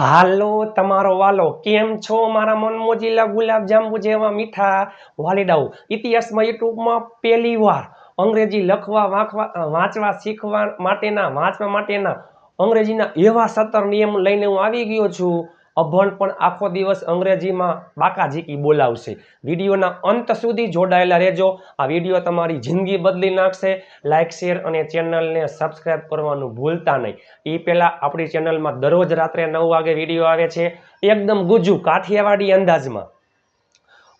હાલો, તમારો વાલો, કેમ છો? મારા મનમોજીલા ગુલાબજાંબુ ગુલાબ જાંબુ જેવા મીઠા વાલીડાઓ. ઇતિહાસમાં યુટ્યુબમાં પહેલી વાર અંગ્રેજી લખવા વાંચવા વાંચવા શીખવા માટેના, વાંચવા માટેના અંગ્રેજીના એવા સત્તર નિયમ લઈને હું આવી ગયો છું. અભણ પણ આખો દિવસ અંગ્રેજીમાં બાકાઝીકી બોલાવશે. વિડીયોના અંત સુધી જોડાયેલા રહેજો. આ વીડિયો તમારી જિંદગી બદલી નાખશે. લાઇક શેર અને ચેનલને સબસ્ક્રાઈબ કરવાનું ભૂલતા નહીં. એ પહેલાં આપણી ચેનલમાં દરરોજ રાત્રે નવ વાગે વીડિયો આવે છે. એકદમ ગુજુ કાઠિયાવાડી અંદાજમાં.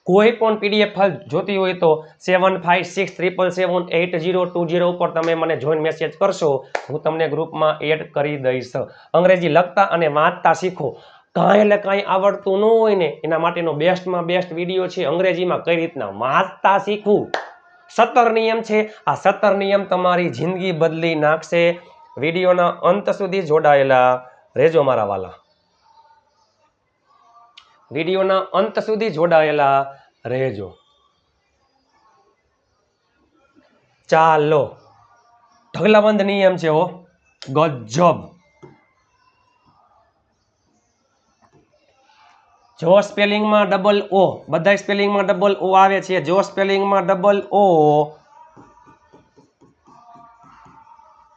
કોઈ પણ પીડીએફ ફાઇલ જોતી હોય તો seven five six triple seven eight zero two zero ઉપર તમે મને જોઈન મેસેજ કરશો. હું તમને ગ્રુપમાં એડ કરી દઈશ. અંગ્રેજી લખતા અને વાંચતા શીખો. કાંઈ એટલે કાંઈ આવડતું ન હોય ને, એના માટેનો બેસ્ટમાં બેસ્ટ વીડિયો છે અંગ્રેજીમાં કઈ રીતના? વાંચતા શીખવું. સત્તર નિયમ છે. આ સત્તર નિયમ તમારી જિંદગી બદલી નાખશે. વિડીયોના અંત સુધી જોડાયેલા રહેજો મારા વાલા. વિડીયોના અંત સુધી જોડાયેલા રહેજો. ચાલો. ઢગલાબંધ નિયમ છે હો. ગજબ. જો સ્પેલિંગમાં ડબલ ઓ બધા સ્પેલિંગમાં ડબલ ઓ આવે છે. જો સ્પેલિંગમાં ડબલ ઓ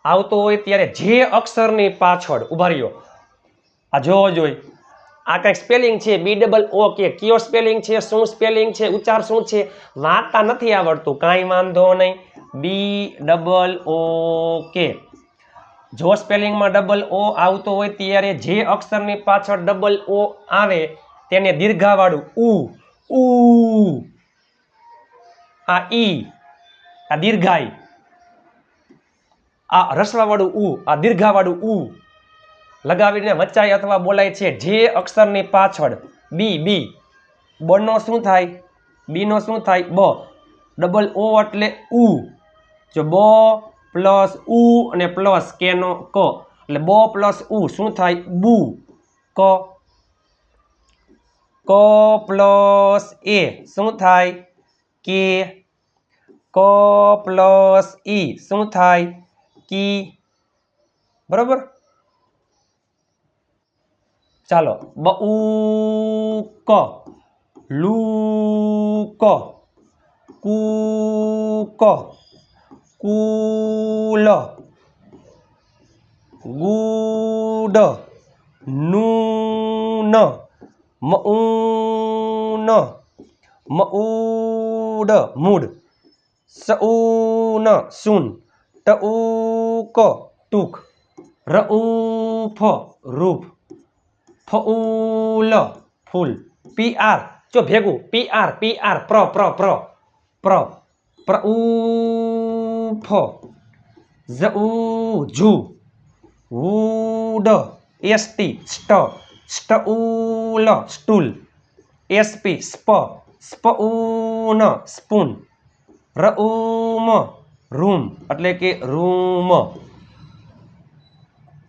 આવતો હોય ત્યારે જે અક્ષરની પાછળ ઊભા રહ્યો. આ જોવો જોઈ આ કંઈક સ્પેલિંગ છે બી ડબલ ઓ કે કયો સ્પેલિંગ છે, શું સ્પેલિંગ છે, ઉચ્ચાર શું છે, વાંચતા નથી આવડતું. કાંઈ વાંધો નહીં. બી ડબલ ઓ કે જો સ્પેલિંગમાં ડબલ ઓ આવતો હોય ત્યારે જે અક્ષરની પાછળ ડબલ ઓ આવે તેને દીર્ઘાવાળું ઉ ઉ. આ ઈ, આ દીર્ઘાઈ. આ રસવાવાળું ઉ, આ દીર્ઘાવાળું ઉ. લગાવીને વચાય અથવા બોલાય છે જે અક્ષરની પાછળ. બી બી. બનો શું થાય? બીનો શું થાય? બ. ડબલ ઓ એટલે ઉ. જો બ પ્લસ ઉ અને પ્લસ કેનો ક. એટલે બ પ્લસ ઉ શું થાય? બુ. ક. ક પ્લસ એ શું થાય? કે કો પ્લસ ઈ શું થાય? કી બરોબર? ચાલો બઉ ક લુ ક કુ ક કુલ, ગુડ, નૂન મઉન મઉડ મૂડ સઉન સુન ટઉક ટૂક રઉફ રૂપ ફઉલ ફૂલ પી આર જો ભેગું પી આર પી આર પ્ર પ્ર પ્ર પ્ર પ્રઉફ ઝઉ જુ વૂડ એસટી સ્ટ સ્ટઉલ સ્ટૂલ એસપી સ્પ સ્પઉન સ્પૂન રઉમ રૂમ એટલે કે room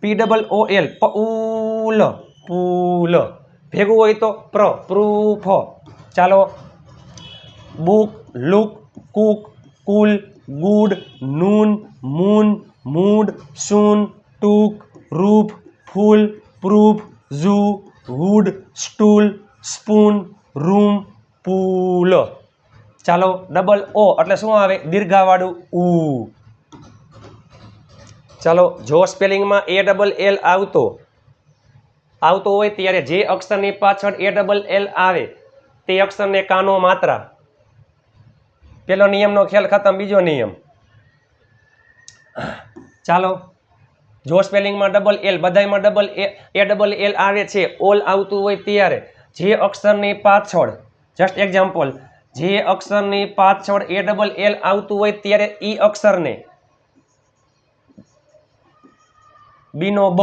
P double O L પઉલ pool ભેગું હોય તો પ્ર, પ્રૂફ. ચાલો. Book look cook cool good noon moon mood soon took રૂપ fool proof zoo wood stool spoon room pool ચાલો ડબલ ઓ એટલે શું આવે? દીર્ઘાવાળું ઉ ચાલો, જો સ્પેલિંગમાં એ ડબલ એલ આવતો આવતો હોય ત્યારે જે અક્ષરની પાછળ એ ડબલ એલ આવે, તે અક્ષરને કાનો માત્રા. પેલો નિયમનો ખ્યાલ ખતમ, બીજો નિયમ. ચાલો જો સ્પેલિંગમાં double L બધાયમાં double A A double L આવે છે ઓલ આવતું હોય ત્યારે જે અક્ષરની પાછળ જસ્ટ એક્ઝામ્પલ જે અક્ષરની પાછળ એ ડબલ એલ આવતું હોય ત્યારે ઈ અક્ષરને બીનો બ.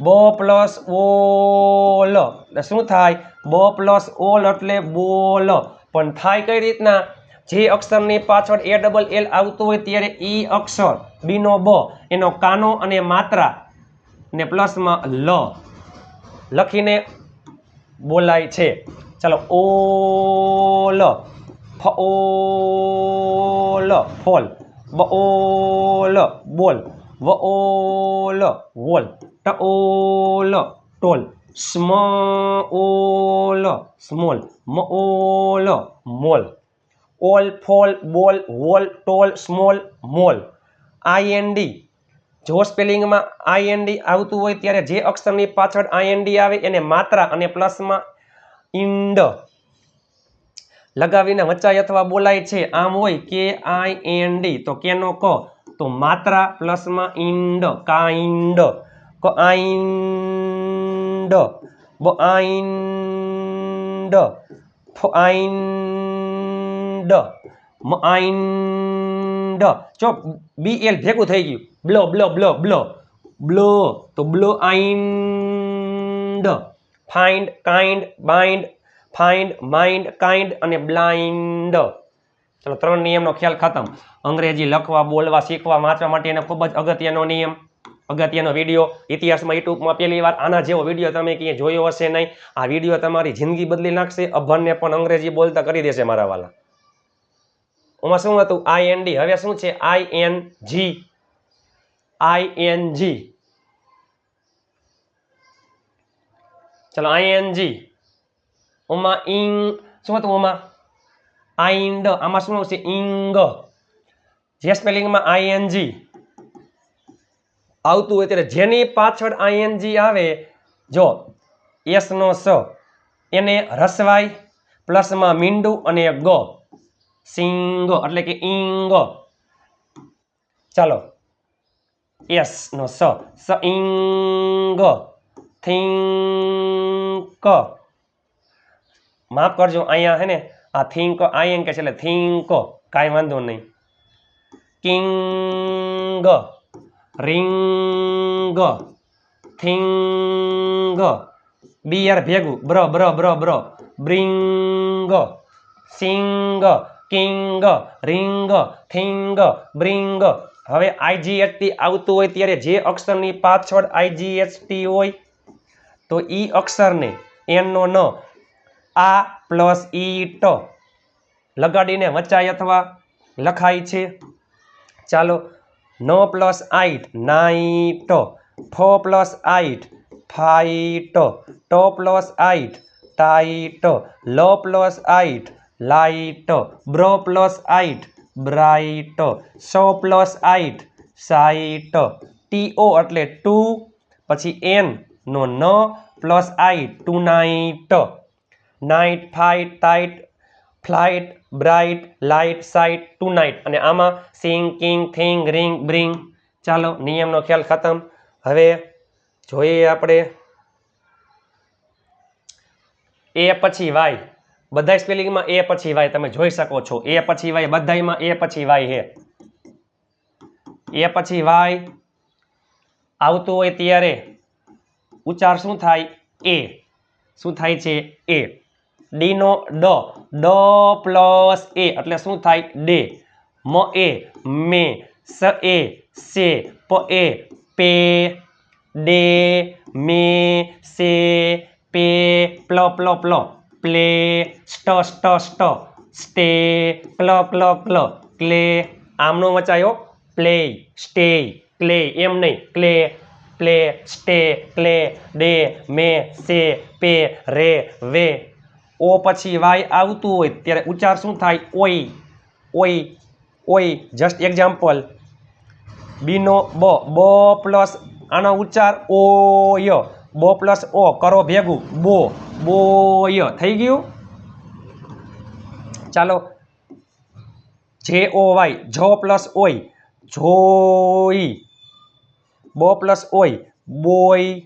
બ પ્લસ ઓલ શું થાય? બ પ્લસ ઓલ એટલે બોલ. પણ થાય કઈ રીતના? જે અક્ષરની પાછળ એ ડબલ એલ આવતું હોય ત્યારે ઈ અક્ષર બીનો બ, એનો કાનો અને માત્રા ને પ્લસમાં લ લખીને બોલાય છે. ચાલો ઓલ લ ફોલ, બ, ઓ લ, બોલ, વ, ઓ લ, વોલ ટઓલ ટોલ સ્મઓલ સ્મોલ, મ, ઓ લ, mall. All, fall, ball, wall, tall, small, mall. I N D જો સ્પેલિંગમાં આઈએનડી આવતું હોય ત્યારે જે અક્ષરની પાછળ આઈએનડી આવે એને માત્રા અને પ્લસમાં ઇન્ડ લગાવીને વચાય અથવા બોલાય છે. આમ હોય કે આઈ એન ડી તો કેનો ક? તો માત્રા પ્લસમાં ઇન્ડ કાઇન્ડ ક આઈન્ડ બ આઈન્ડ આઈન્ડ મ આઈન્ડ જો બી એલ ભેગું થઈ ગયું. Blow blow blow blow. Blow, તો blow આઈન્ડ find, kind, bind, find, mind, kind અને બ્લાઇન્ડ. ચલો, ત્રણ નિયમનો ખ્યાલ ખતમ. અંગ્રેજી લખવા, બોલવા, શીખવા, વાંચવા માટેનો ખૂબ જ અગત્યનો નિયમ, અગત્યનો વીડિયો. ઇતિહાસમાં યુટ્યુબમાં પહેલી વાર આના જેવો વીડિયો તમે ક્યાંય જોયો હશે નહીં. આ વીડિયો તમારી જિંદગી બદલી નાખશે. અભણને પણ અંગ્રેજી બોલતા કરી દેશે મારા વાલા. એમાં શું હતું? આઈ એન ડી હવે શું છે? I N G I N G ચલો આઈ એન જી ઓમાં ઇંગ શું હતું ઓમાં આઈન્ડ આમાં શું આવશે? ઇંગ જે સ્પેલિંગમાં આઈએનજી આવતું હોય ત્યારે જેની પાછળ આઈએનજી આવે, જો એસનો સ, એને રસવાય, પ્લસમાં મીંડું અને ગ. સિંગ એટલે કે ઇંગ ચાલો એસ નો સ સ ઇંગ થિંક માફ કરજો અહીંયા હે ને આ થિંક આયન કે છે એટલે થિંક કાંઈ વાંધો નહીં કિંગ રિંગ થિંગ બી યાર ભેગું બ્ર બ્ર બ્ર બ્ર bring sing king, ring, thing, bring. હવે આઈજીએસટી આવતું હોય ત્યારે જે અક્ષરની પાછળ આઈજીએસટી હોય, તો ઈ અક્ષરને એનનો ન, આ પ્લસ ઈટ લગાડીને વચાય અથવા લખાય છે. ચાલો, નો પ્લસ આઈટ નાઈટ ફ પ્લસ આઈટ ફાઈટ ટ પ્લસ આઈટ ટાઈટ લ પ્લસ આઈટ લાઈટ બ્ર પ્લસ આઈટ બ્રાઇટ, સ પ્લસ આઈટ સાઈટ ટીઓ એટલે ટુ, પછી એન નો ન plus આઈટ tonight night, fight, tight, flight, bright, light, sight, tonight. અને આમાં sing king thing, ring, bring. ચાલો, નિયમનો ખ્યાલ ખતમ. હવે જોઈએ આપણે. એ પછી વાય. બધા સ્પેલિંગમાં એ પછી વાય તમે જોઈ શકો છો. એ પછી વાય, બધાયમાં એ પછી વાય હે એ પછી વાય આવતું હોય ત્યારે ઉચ્ચાર શું થાય? એ. શું થાય છે? એ. ડીનો ડ. ડ પ્લસ એ એટલે શું થાય? ડે. મ એ. મે. સ એ. સે. પ એ. Pay. Day. May. Say. Pay. પ્લ પ્લ પ્લ. પ્લે, સ્ટ સ્ટ સ્ટ. સ્ટે, પ્લ પ્લ પ્લ. ક્લે, આમનો વચાયો, પ્લે, સ્ટે, ક્લે. એમ નહીં. Clay, play, stay, clay, day, may, say, pay, ray, way. ઓ પછી વાય આવતું હોય, ત્યારે ઉચ્ચાર શું થાય? ઓય. ઓય. ઓય. જસ્ટ એક્ઝામ્પલ બીનો બ. બ પ્લસ આનો ઉચ્ચાર ઓય. બ પ્લસ ઓ, કરો ભેગું. બો. બોય થઈ ગયું? ચાલો. જે ઓ વાય. જો પ્લસ ઓય. જોઈ બો પ્લસ ઓય. બોય.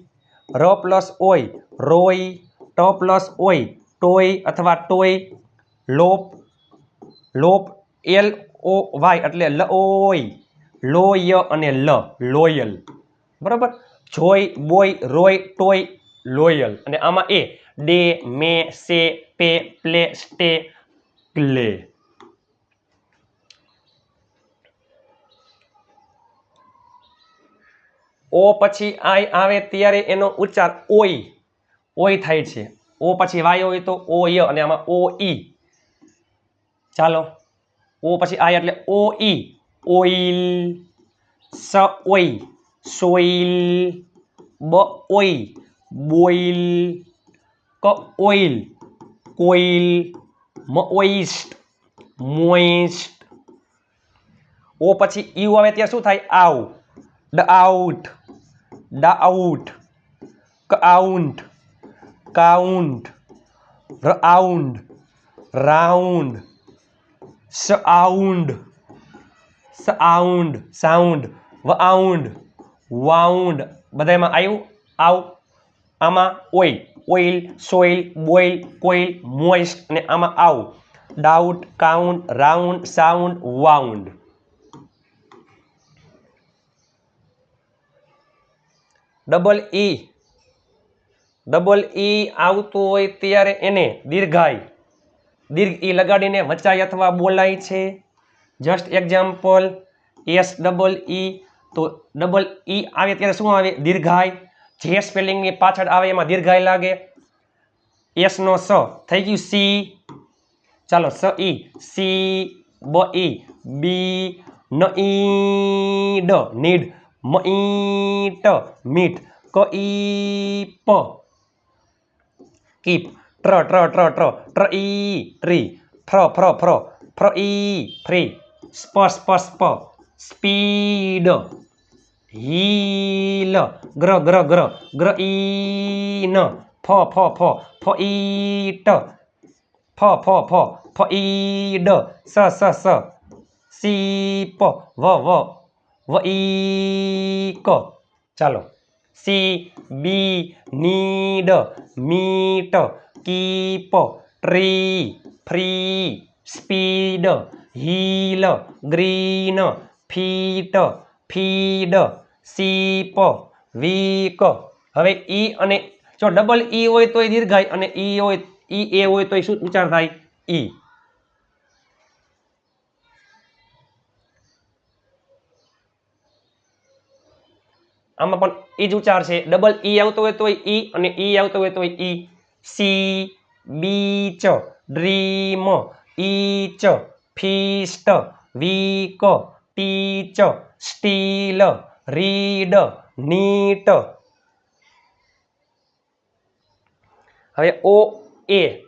ર પ્લસ ઓય. રોય. ટ પ્લસ ઓય. ટોય અથવા ટોય. લોપ. લોપ. એલ ઓ વાય એટલે લ, ઓય. લોય અને લ. લોયલ. બરાબર? Joy boy Roy toy loyal. અને આમાં A, day, may, say, pay, play, stay clay O પછી આઈ આવે ત્યારે એનો ઉચ્ચાર ઓય ઓય થાય છે. ઓ પછી વાય હોય તો ઓ ય અને આમાં ઓ ઈ ચાલો. ઓ પછી આય એટલે ઓ ઈ ઓઇલ સ, ઓઈ. સોઇલ બ ઓઈ બોઇલ ક oil coil moist moist O પછી યુ આવે ત્યાં શું થાય? આવ. Doubt. Doubt. Count count round. Round sound sound. Sound wound wound બધામાં આવ્યું આવ. આમાં oil. Oil, soil, boil, coil, moist અને આમાં આવ. Doubt, count, round, sound, wound. Double E. Double E આવતું હોય ત્યારે એને દીર્ઘાય. દીર્ઘ ઈ લગાડીને વચાય અથવા બોલાય છે. Just example S double E તો ડબલ ઈ આવે ત્યારે શું આવે? દીર્ઘાય. જે સ્પેલિંગની પાછળ આવે એમાં દીર્ઘાય લાગે. એસનો સ થઈ ગયું સી ચાલો, સ ઈ સી બ ઈ બી ન ઈ ડ. નીડ. મ ઈ ટ. મીટ ક ઈ પ. કીપ. ટ્ર ટ્ર ટ્ર ટ્ર. ટ્ર ઈ ટ્રી. ફ્ર ફ્ર ફ્ર ફ્ર ઈ ફ્રી. સ્પ સ્પ સ્પ સ્પીડ. હીલ ગ્ર ગ્ર ગ્ર. ગ્ર ઈ ફ ફ ફ. ફ ઈ ફ ફ ફ. ફ ઈ સ સ સ. સી પ વ વ. વ ઈ ચાલો. See bee need meet. Keep. Tree. Free. Speed. Heel. Green. Feet. Feed. Seep, week. હવે ઈ અને જો ડબલ ઈ હોય તો એ દીર્ઘાય અને ઈ હોય, ઈ એ હોય તો એ શું ઉચ્ચાર થાય? ઈ. આમાં પણ ઈ જ ઉચ્ચાર છે. ડબલ ઈ આવતો હોય તો ઈ અને ઈ આવતો હોય તો ઈ. Sea beach dream, each, feast, weak, teach, steal. Read, neat. હવે ઓ, એ.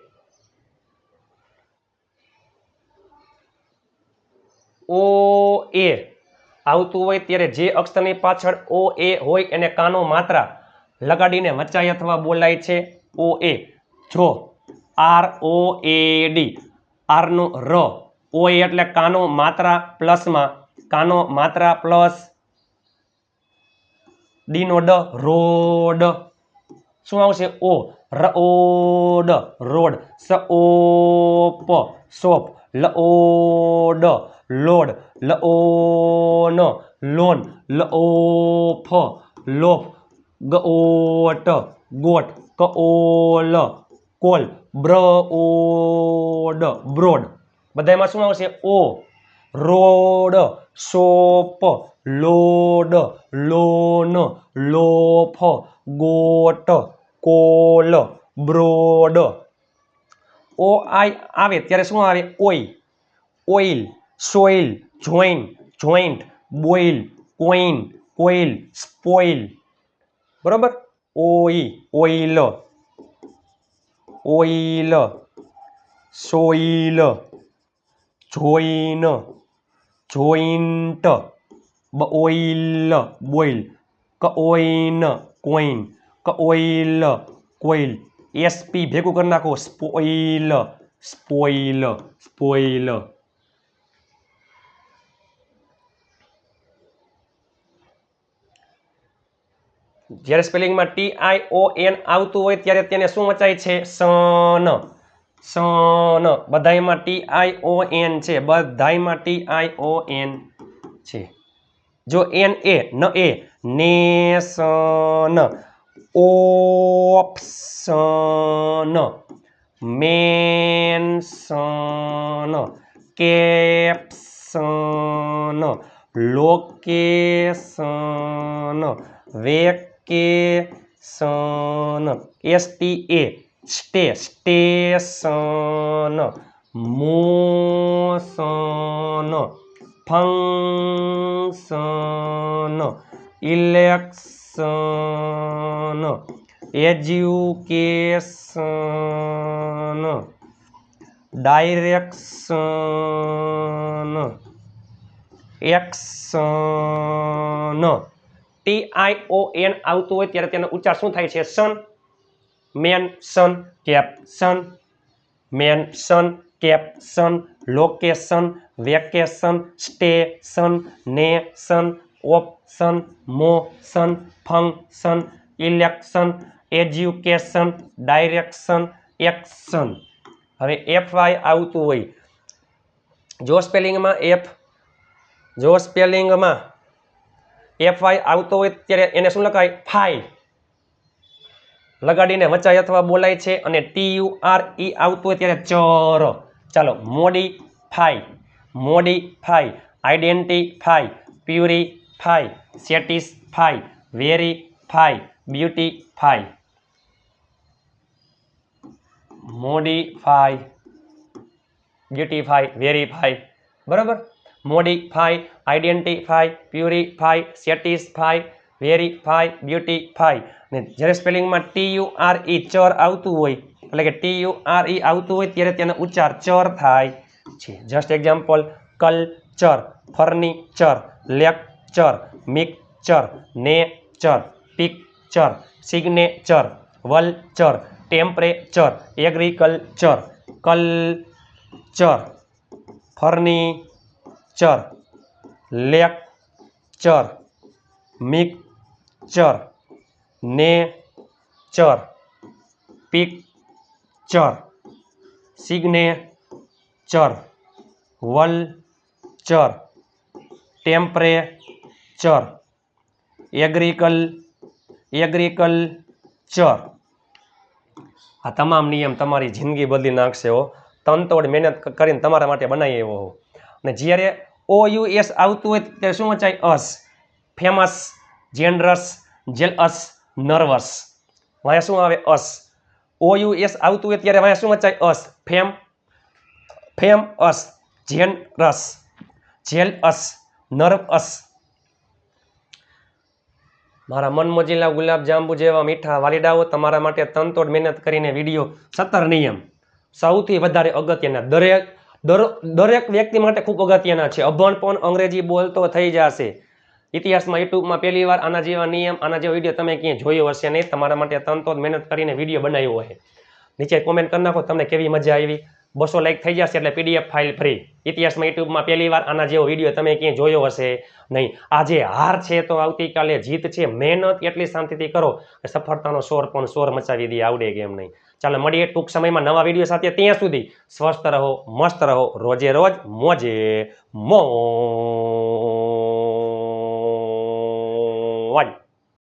ઓ, એ. આવતું હોય ત્યારે જે અક્ષરની પાછળ ઓ, એ હોય એને કાનો માત્રા લગાડીને વચાય અથવા બોલાય છે. ઓ, એ. જો. આર, ઓ, એ, ડી. આરનો ર. ઓ, એ એટલે કાનો માત્રા પ્લસમાં. કાનો માત્રા પ્લસ. ડીનો ડ રોડ. શું આવશે? ઓ ર ઓડ રોડ. સ ઓપ સોપ. લ ઓડ લોડ. લ ઓન લોન. લ ઓફ લોફ. ગ ઓટ ગોટ. ક ઓલ કોલ. બ્ર ઓ ડ બ્રોડ. બધામાં શું આવશે? ઓ, road. Soap, load, loan, loaf, goat, coal, broad. O I આવે, ત્યારે શું આવે? ઓઈ oil, soil join joint, boil coin coil, spoil. બરાબર? ઓઈ oil. Oil, soil, join. Joint બ ઓઇલ બોઇલ ક ઓઇન કોઈન ક ઓઇલ કોઇલ એસપી ભેગું કરી નાખો સ્પોઇલ સ્પોઇલ સ્પોઇલ જ્યારે સ્પેલિંગમાં ટી આઈ ઓ એન આવતું હોય, ત્યારે તેને શું વચાય છે? સન. સન. બધાયમાં ટી આઈ ઓ એન છે. બધાયમાં ટી આઈ ઓ એન છે. જો એન એ, ન એ, nation. Option mention. Caption location vacation S T A stay, station, motion, function, election, education, direction, action. O N આવતું હોય ત્યારે તેનો ઉચ્ચાર શું થાય છે? સન. Mention caption mention caption location vacation station nation option motion function election education direction action હવે F Y આવતું હોય. જો સ્પેલિંગમાં એફ જો સ્પેલિંગમાં એફ વાય આવતો હોય ત્યારે એને શું લખાય? ફાઈ લગાડીને વચાય અથવા બોલાય છે અને ટી યુ આર ઈ આવતું હોય ત્યારે ચર. ચાલો modify modify identify purify satisfy verify beautify modify beautify verify બરાબર? Modify identify purify satisfy verify beautify ને જ્યારે સ્પેલિંગમાં ટી યુ આર ઈ ચર આવતું હોય, એટલે કે ટી યુ આર ઈ આવતું હોય, ત્યારે તેનો ઉચ્ચાર ચર થાય છે. Just example culture furniture lecture mixture nature picture signature vulture temperature agriculture culture furniture lecture mixture nature picture signature ટેમ્પરે temperature એગ્રીકલ એગ્રીકલ્ચર આ તમામ નિયમ તમારી જિંદગી બદલી નાખશે હો. તનતોડ મહેનત કરીને તમારા માટે બનાવી એવો હો. અને જ્યારે ઓ યુ એસ આવતું હોય ત્યારે શું વંચાય? અસ. ફેમસ જેનરસ જેલઅસ નર્વસ વાયા શું આવે અસ ઓ યુ એસ આવતું હોય ત્યારે વાયા શું વચાય અસ ફેમ famous generous jealous nervous મારા મનમોજીલા ગુલાબ જાંબુ જેવા મીઠા વાલીડાઓ તમારા માટે તનતોડ મહેનત કરીને વીડિયો સત્તર નિયમ. સૌથી વધારે અગત્યના. દરેક, દર- દરેક વ્યક્તિ માટે ખૂબ અગત્યના છે. અભણપણ અંગ્રેજી બોલતો થઈ જશે. ઇતિહાસમાં યુટ્યુબમાં પહેલી વાર આના જેવા નિયમ, આના જેવો વીડિયો તમે ક્યાંય જોયો હશે નહીં. તમારા માટે તંતો મહેનત કરીને વીડિયો બનાવ્યો હશે નીચે કોમેન્ટ કરી નાખો, તમને કેવી મજા આવી? બસો લાઈક થઈ જશે એટલે પીડીએફ ફાઇલ ફ્રી ઇતિહાસમાં યુટ્યુબમાં પહેલી વાર આના જેવો વીડિયો તમે ક્યાંય જોયો હશે નહીં. આજે હાર છે તો આવતીકાલે જીત છે. મહેનત એટલી શાંતિથી કરો સફળતાનો શોર પણ શોર મચાવી દે, આવડે કેમ નહીં. ચાલો મળીએ ટૂંક સમયમાં નવા વીડિયો સાથે. ત્યાં સુધી સ્વસ્થ રહો, મસ્ત રહો. રોજે રોજ મોજે મોજ